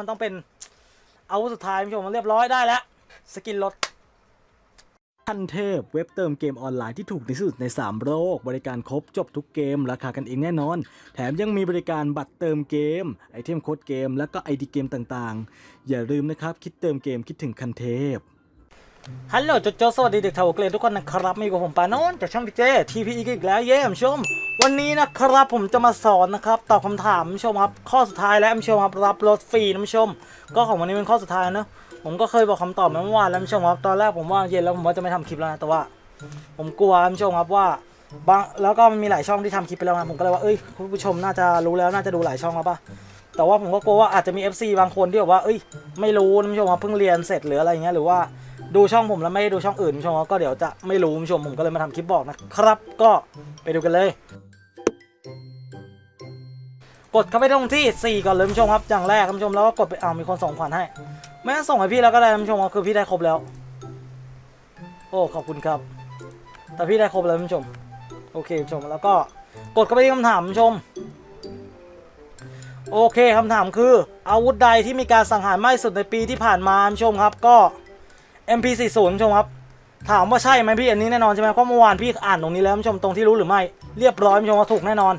มันต้องเป็นอาวุธสุดท้ายผู้ชมมันเรียบร้อยได้แล้ว สกินรถทันเทพเว็บเติมเกมออนไลน์ที่ถูกที่สุดใน 3 โลก บริการครบจบทุกเกม ราคากันเองแน่นอน แถมยังมีบริการบัตรเติมเกม ไอเทมโค้ดเกม และก็ไอดีเกมต่างๆ อย่าลืมนะครับ คิดเติมเกมคิดถึงคันเทพ ฮัลโหลโจโจสวัสดีเด็กเทาวเกรดทุกคนนะครับมีกับผมปานนท์จากช่องพีเจทีพีอีกแล้วเยี่ยมชม วันนี้นะครับผมจะมาสอนนะครับตอบคำถามชมครับข้อสุดท้ายแล้วชมครับรับรถฟรีนะชม ก็ของวันนี้เป็นข้อสุดท้ายเนอะผมก็เคยบอกคำตอบมาเมื่อวานแล้วชมครับตอนแรกผมว่าเย็นแล้วผมว่าจะไม่ทำคลิปแล้วนะแต่ว่า ผมกลัวชมครับว่าบางแล้วก็มันมีหลายช่องที่ทำคลิปไปแล้วนะผมก็เลยว่าเอ้ยคุณผู้ชมน่าจะรู้แล้วน่าจะดูหลายช่องแล้วปะแต่ว่าผมก็กลัวว่าอาจจะมี FC บางคนที่แบบว่าเอ้ยไม่รู้นะคุณผู้ชมครับเพิ่งเรียนเสร็จหรืออะไรเงี้ยหรือว่า ดูช่องผมแล้วไม่ดูช่องอื่นคุณผู้ชมครับก็เดี๋ยวจะไม่รู้คุณผู้ชมผมก็เลยมาทำคลิปบอกนะครับ ก็ไปดูกันเลย กดเข้าไปตรงที่ 4 ก่อนเลยคุณผู้ชมครับอย่างแรกคุณผู้ชมแล้วก็กดไปเอามีคนส่งขวัญให้ไม่งั้นส่งให้พี่แล้วก็ได้คุณผู้ชมครับคือพี่ได้ครบแล้ว โอ้ขอบคุณครับ แต่พี่ได้ครบแล้วคุณผู้ชม โอเคคุณผู้ชมแล้วก็กดเข้าไปที่คำถามคุณผู้ชมโอเคคำถามคือ อาวุธใดที่มีการสังหารมากที่สุดในปีที่ผ่านมาคุณผู้ชมครับก็ MP40 คุณผู้ชมครับ ถามว่าใช่ไหมพี่อันนี้แน่นอนใช่ไหมเพราะเมื่อวานพี่อ่านตรงนี้แล้วคุณผู้ชมตรงที่รู้หรือไม่เรียบร้อยคุณผู้ชมว่าถูกแน่นอน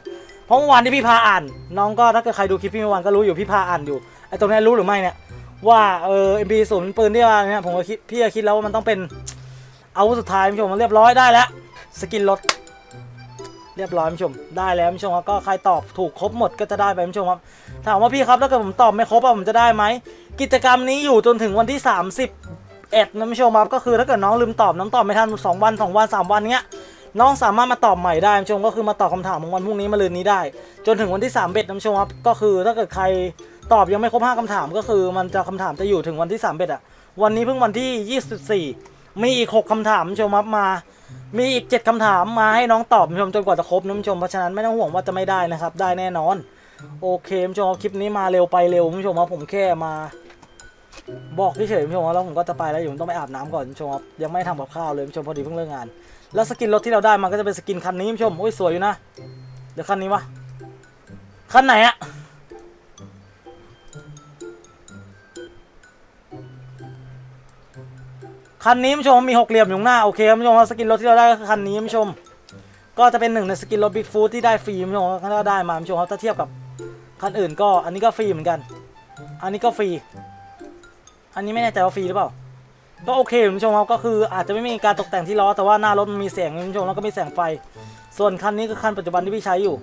เพราะเมื่อวานที่พี่พาอ่าน น้องก็ถ้าเกิดใครดูคลิปพี่เมื่อวานก็รู้อยู่พี่พาอ่านอยู่ไอ้ตรงนี้รู้หรือไม่เนี่ยว่าเออ MP40 ปืนที่ว่าเนี่ยผมก็คิดพี่ก็คิดแล้วว่ามันต้องเป็นอาวุธสุดท้ายคุณผู้ชมมันเรียบร้อยได้แล้วสกินรถเรียบร้อยผู้ชมได้แล้วผู้ชมครับก็ใครตอบถูกครบหมดก็จะได้ไปผู้ชมครับถามว่าพี่ครับถ้าเกิดผมตอบไม่ครบอะผมจะได้ไหมกิจกรรมนี้อยู่จนถึงวันที่ 30 เอ็ดนะคุณผู้ชมครับก็คือถ้าเกิดน้องลืมตอบน้องตอบไม่ทันสองวันสองวันสามวันเงี้ยน้องสามารถมาตอบใหม่ได้คุณผู้ชมก็คือมาตอบคำถามของวันพรุ่งนี้มาลืนนี้ได้ จนถึงวันที่3เบ็ดนะคุณผู้ชมครับก็คือถ้าเกิดใครตอบยังไม่ครบ5คำถามก็คือ มันจะคำถามจะอยู่ถึงวันที่3เบ็ดอะวันนี้เพิ่งวันที่ 24 มีอีก 6คำถามผู้ชมครับมา มีอีก 7คำถามมาให้น้องตอบผู้ชมจนกว่าจะครบนะคุณผู้ชมเพราะฉะนั้นไม่ต้องห่วงว่าจะไม่ได้นะครับได้แน่นอนโอเคผู้ชมคลิปนี้มาเร็วไปเร็วผู้ชมครับผมแค่มา บอกเฉยๆผู้ชมครับแล้วผมก็จะไปแล้วอยู่ผมต้องไปอาบน้ำก่อนผู้ชมครับยังไม่ทำกับข้าวเลยผู้ชมพอดีเพิ่งเลิกงาน แล้วสกินรถที่เราได้มันก็จะเป็นสกินคันนี้ผู้ชมโอ้ยสวยอยู่นะเดี๋ยวคันนี้วะคันไหนอะคันนี้ผู้ชมมีหกเหลี่ยมอยู่หน้าโอเคคุณผู้ชมสกินรถที่เราได้ก็คือคันนี้ผู้ชม ก็จะเป็นหนึ่งในสกินรถบิ๊กฟูดที่ได้ฟรีผู้ชมถ้าได้มาผู้ชมถ้าเทียบกับคันอื่นก็อันนี้ก็ฟรีเหมือนกัน อันนี้ก็ฟรี อันนี้ไม่แน่ใจว่าฟรีหรือเปล่า ก็โอเคคุณผู้ชมครับก็คืออาจจะไม่มีการตกแต่งที่ล้อแต่ว่าหน้ารถมันมีแสงคุณผู้ชมแล้วก็มีแสงไฟ ส่วนคันนี้คือคันปัจจุบันที่พี่ใช้อยู่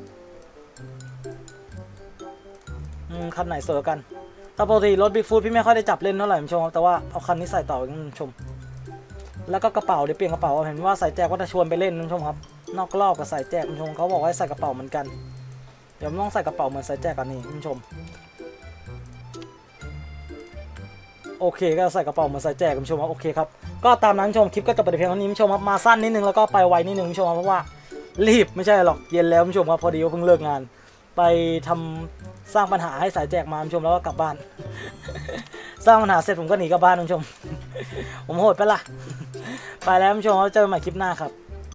อืมคันไหนสวยกันถ้าปกติรถบิ๊กฟูดพี่ไม่ค่อยได้จับเล่นเท่าไหร่คุณผู้ชมครับแต่ว่าเอาคันนี้ใส่ต่อคุณผู้ชม แล้วก็กระเป๋าเดี๋ยวเปลี่ยนกระเป๋าเห็นว่าสายแจกว่าจะชวนไปเล่นคุณผู้ชมครับ นอกรอบกับสายแจกคุณผู้ชมเขาบอกว่าให้ใส่กระเป๋าเหมือนกันเดี๋ยวต้องใส่กระเป๋าเหมือนสายแจกกันนี่คุณผู้ชม โอเคก็ใส่กระเป๋ามือนใส่แจกคุณผู้ชมครับโอเคครับก็ตามนั้นคุณผู้ชมคลิปก็จบไปแต่เพียงเท่านี้คุณผู้ชมครับมาสั้นนิดนึงแล้วก็ไปไวนิดนึงคุณผู้ชมครับเพราะว่ารีบไม่ใช่หรอกเย็นแล้วคุณผู้ชมครับพอดีว่าเพิ่งเลิกงาน ไปทำสร้างปัญหาให้สายแจกมาคุณผู้ชมแล้วก็กลับบ้าน สร้างปัญหาเสร็จผมก็หนีกลับบ้านคุณผู้ชม ผมโหดไปละไปแล้วคุณผู้ชมเจอกันใหม่คลิปหน้าครับ